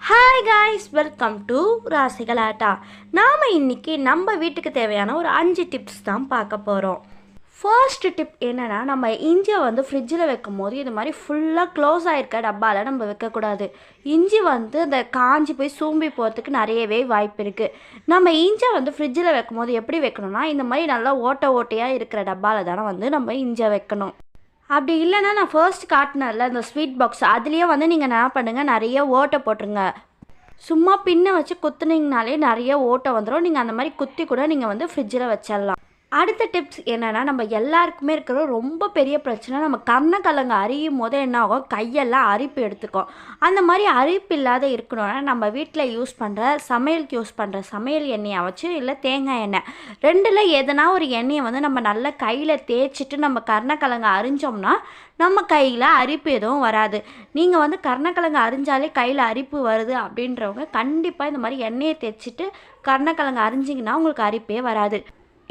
Hi guys welcome to ராசிகலாட்டா நாம் இன்னைக்கு நம்ம வீட்டுக்கு தேவையான ஒரு அஞ்சு டிப்ஸ் தான் பார்க்க போகிறோம் ஃபர்ஸ்ட் டிப் என்னென்னா நம்ம இஞ்சியை வந்து ஃப்ரிட்ஜில் வைக்கும் போது இது மாதிரி ஃபுல்லாக க்ளோஸ் ஆகிருக்க டப்பாவில் நம்ம வைக்கக்கூடாது. இஞ்சி வந்து இந்த காஞ்சி போய் சூம்பி போகிறதுக்கு நிறையவே வாய்ப்பு இருக்குது நம்ம இஞ்சியை வந்து ஃப்ரிட்ஜில் வைக்கும் போது எப்படி வைக்கணும்னா இந்த மாதிரி நல்லா ஓட்டை ஓட்டையாக இருக்கிற டப்பாவில் தானே வந்து நம்ம இஞ்சியை வைக்கணும். அப்படி இல்லைன்னா நான் ஃபர்ஸ்ட் காட்டினேன்ல இந்த ஸ்வீட் பாக்ஸ் அதுலேயே வந்து நீங்கள் என்ன பண்ணுங்கள் நிறைய ஓட்டை போட்டுருங்க. சும்மா பின்ன வச்சு குத்துனீங்கனாலே நிறைய ஓட்டை வந்துடும் நீங்கள் அந்த மாதிரி குத்தி கூட நீங்கள் வந்து ஃப்ரிட்ஜில் வச்சிடலாம் அடுத்த டிப்ஸ் என்னென்னா நம்ம எல்லாருக்குமே இருக்கிற ரொம்ப பெரிய பிரச்சனை நம்ம கர்ணக்கலங்க அரியும் போது என்ன ஆகும்? கையெல்லாம் அரிப்பு எடுத்துக்கும். அந்த மாதிரி அரிப்பு இல்லாத இருக்கணும்னா நம்ம வீட்டில் யூஸ் பண்ணுற சமையலுக்கு யூஸ் பண்ணுற சமையல் எண்ணெயை வச்சு இல்லை தேங்காய் எண்ணெய். ரெண்டில் எதனா ஒரு எண்ணெயை வந்து நம்ம நல்லா கையில் தேய்ச்சிட்டு நம்ம கர்ணக்கலங்க அரிஞ்சோம்னா நம்ம கையில் அரிப்பு எதுவும் வராது. நீங்கள் வந்து கர்ணக்கிழங்கு அரிஞ்சாலே கையில் அரிப்பு வருது அப்படின்றவங்க கண்டிப்பாக இந்த மாதிரி எண்ணெயை தேய்ச்சிட்டு கர்ணக்கிழங்கு அரிஞ்சிங்கன்னா உங்களுக்கு அரிப்பே வராது.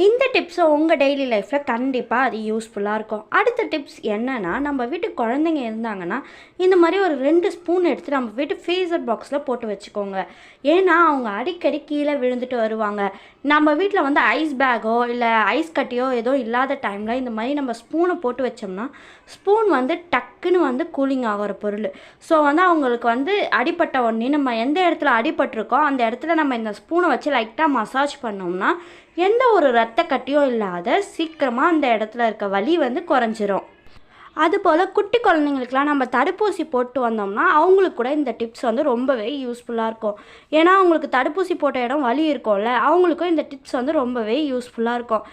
இந்த டிப்ஸை உங்கள் டெய்லி லைஃப்பில் கண்டிப்பாக அது யூஸ்ஃபுல்லாக இருக்கும். அடுத்த டிப்ஸ் என்னென்னா நம்ம வீட்டு குழந்தைங்க இருந்தாங்கன்னா இந்த மாதிரி ஒரு ரெண்டு ஸ்பூன் எடுத்து நம்ம வீட்டு ஃப்ரீசர் பாக்ஸில் போட்டு வச்சுக்கோங்க. ஏன்னா அவங்க அடிக்கடி கீழே விழுந்துட்டு வருவாங்க. நம்ம வீட்டில் வந்து ஐஸ் பேக்கோ இல்லை ஐஸ் கட்டியோ ஏதோ இல்லாத டைமில் இந்த மாதிரி நம்ம ஸ்பூனை போட்டு வச்சோம்னா ஸ்பூன் வந்து டக்குன்னு வந்து கூலிங் ஆகிற பொருள். ஸோ வந்து அவங்களுக்கு வந்து அடிப்பட்ட உடனே நம்ம எந்த இடத்துல அடிபட்டிருக்கோ அந்த இடத்துல நம்ம இந்த ஸ்பூனை வச்சு லைட்டாக மசாஜ் பண்ணோம்னா எந்த ஒரு ரத்த கட்டியும் இல்லாத சீக்கிரமாக அந்த இடத்துல இருக்க வலி வந்து குறைஞ்சிரும். அதுபோல் குட்டி குழந்தைங்களுக்குலாம் நம்ம தடுப்பூசி போட்டு வந்தோம்னா அவங்களுக்கு கூட இந்த டிப்ஸ் வந்து ரொம்பவே யூஸ்ஃபுல்லாக இருக்கும். ஏன்னா அவங்களுக்கு தடுப்பூசி போட்ட இடம் வலி இருக்கும்ல அவங்களுக்கும் இந்த டிப்ஸ் வந்து ரொம்பவே யூஸ்ஃபுல்லாக இருக்கும்.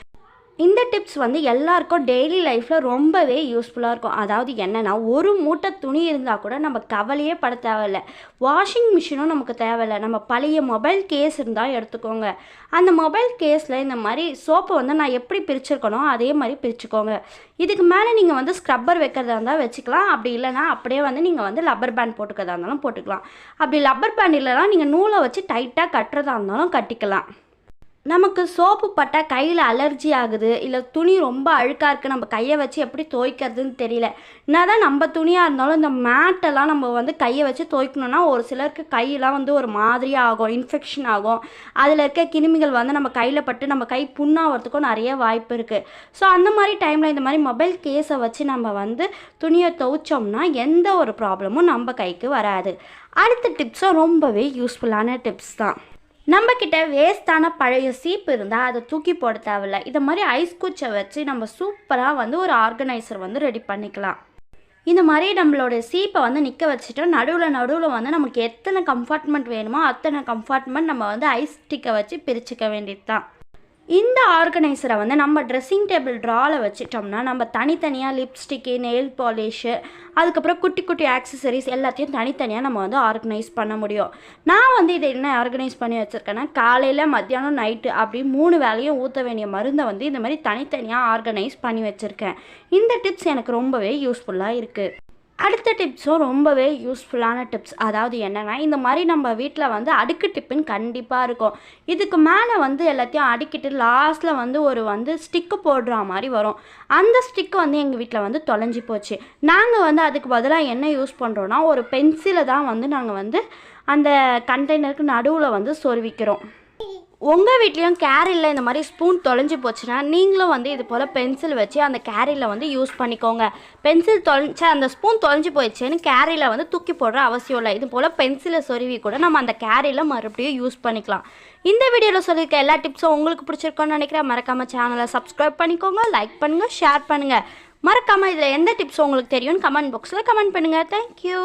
இந்த டிப்ஸ் வந்து எல்லாருக்கும் டெய்லி லைஃப்பில் ரொம்பவே யூஸ்ஃபுல்லாக இருக்கும். அதாவது என்னென்னா ஒரு மூட்டை துணி இருந்தால் கூட நம்ம கவலையே பட தேவையில்ல. வாஷிங் மிஷினும் நமக்கு தேவையில்லை. நம்ம பழைய மொபைல் கேஸ் இருந்தால் எடுத்துக்கோங்க. அந்த மொபைல் கேஸில் இந்த மாதிரி சோப்பை வந்து நான் எப்படி பிரிச்சிருக்கணும் அதே மாதிரி பிரிச்சுக்கோங்க. இதுக்கு மேலே நீங்கள் வந்து ஸ்க்ரப்பர் வைக்கிறதா இருந்தால் வச்சுக்கலாம். அப்படி இல்லைனா அப்படியே வந்து நீங்கள் வந்து லப்பர் பேண்ட் போட்டுக்கிறதா இருந்தாலும் போட்டுக்கலாம். அப்படி லப்பர் பேண்ட் இல்லைனா நீங்கள் நூலை வச்சு டைட்டாக கட்டுறதா இருந்தாலும் கட்டிக்கலாம். நமக்கு சோப்பு பட்டால் கையில் அலர்ஜி ஆகுது இல்லை துணி ரொம்ப அழுக்காக இருக்குது நம்ம கையை வச்சு எப்படி துவைக்கிறதுன்னு தெரியல. என்ன தான் நம்ம துணியாக இருந்தாலும் இந்த மேட்டெல்லாம் நம்ம வந்து கையை வச்சு துவைக்கணும்னா ஒரு சிலருக்கு கையெல்லாம் வந்து ஒரு மாதிரியாக ஆகும் இன்ஃபெக்ஷன் ஆகும். அதில் இருக்க கிருமிகள் வந்து நம்ம கையில் பட்டு நம்ம கை புண்ணாகிறதுக்கும் நிறைய வாய்ப்பு இருக்குது ஸோ அந்த மாதிரி டைமில் இந்த மாதிரி மொபைல் கேஸை வச்சு நம்ம வந்து துணியை துவைச்சோம்னா எந்த ஒரு ப்ராப்ளமும் நம்ம கைக்கு வராது. அடுத்த டிப்ஸும் ரொம்பவே யூஸ்ஃபுல்லான டிப்ஸ் தான். நம்மக்கிட்ட வேஸ்ட்டான பழைய சீப்பு இருந்தால் அதை தூக்கி போட தேவையில்ல. இதை மாதிரி ஐஸ் குச்சை வச்சு நம்ம சூப்பராக வந்து ஒரு ஆர்கனைசர் வந்து ரெடி பண்ணிக்கலாம். இந்த மாதிரி நம்மளோட சீப்பை வந்து நிற்க வச்சுட்டு நடுவில் நடுவில் வந்து நமக்கு எத்தனை கம்ஃபார்ட்மெண்ட் வேணுமோ அத்தனை கம்ஃபார்ட்மெண்ட் நம்ம வந்து ஐஸ் ஸ்டிக்கை வச்சு பிரிச்சுக்க வேண்டியது தான் இந்த ஆர்கனைசரை வந்து நம்ம ட்ரெஸ்ஸிங் டேபிள் ட்ராவில் வச்சிட்டோம்னா நம்ம தனித்தனியாக லிப்ஸ்டிக்கு நெயில் பாலிஷு அதுக்கப்புறம் குட்டி குட்டி ஆக்சசரிஸ் எல்லாத்தையும் தனித்தனியாக நம்ம வந்து ஆர்கனைஸ் பண்ண முடியும். நான் வந்து இதை என்ன ஆர்கனைஸ் பண்ணி வச்சுருக்கேன்னா காலையில் மத்தியானம் நைட்டு அப்படி மூணு வேலையும் ஊற்ற வேண்டிய மருந்தை வந்து இந்த மாதிரி தனித்தனியாக ஆர்கனைஸ் பண்ணி வச்சுருக்கேன். இந்த டிப்ஸ் எனக்கு ரொம்பவே யூஸ்ஃபுல்லாக இருக்குது அடுத்த டிப்ஸும் ரொம்பவே யூஸ்ஃபுல்லான டிப்ஸ் அதாவது என்னென்னா இந்த மாதிரி நம்ம வீட்டில் வந்து அடுக்கு டிப்புன்னு கண்டிப்பாக இருக்கும். இதுக்கு மேலே வந்து எல்லாத்தையும் அடுக்கிட்டு லாஸ்ட்டில் வந்து ஒரு வந்து ஸ்டிக்கு போடுற மாதிரி வரும். அந்த ஸ்டிக்கு வந்து எங்கள் வீட்டில் வந்து தொலைஞ்சி போச்சு. நாங்கள் வந்து அதுக்கு பதிலாக என்ன யூஸ் பண்ணுறோன்னா ஒரு பென்சிலை தான் வந்து நாங்கள் வந்து அந்த கண்டெய்னருக்கு நடுவில் வந்து சொருவிக்கிறோம். உங்கள் வீட்லேயும் கேரியில் இந்த மாதிரி ஸ்பூன் தொலைஞ்சு போச்சுன்னா நீங்களும் வந்து இது போல் பென்சில் வச்சு அந்த கேரியில் வந்து யூஸ் பண்ணிக்கோங்க. பென்சில் தொலைஞ்ச அந்த ஸ்பூன் தொலைஞ்சு போயிடுச்சுன்னு கேரியில் வந்து தூக்கி போடுற அவசியம் இல்லை. இது போல் பென்சிலை சொருவி கூட நம்ம அந்த கேரியில் மறுபடியும் யூஸ் பண்ணிக்கலாம். இந்த வீடியோவில் சொல்லியிருக்க எல்லா டிப்ஸும் உங்களுக்கு பிடிச்சிருக்கோன்னு நினைக்கிறேன். மறக்காமல் சேனலை சப்ஸ்கிரைப் பண்ணிக்கோங்க லைக் பண்ணுங்கள் ஷேர் பண்ணுங்கள் மறக்காமல் இதில் எந்த டிப்ஸ் உங்களுக்கு தெரியும்னு கமெண்ட் பாக்ஸில் கமெண்ட் பண்ணுங்கள் தேங்க்யூ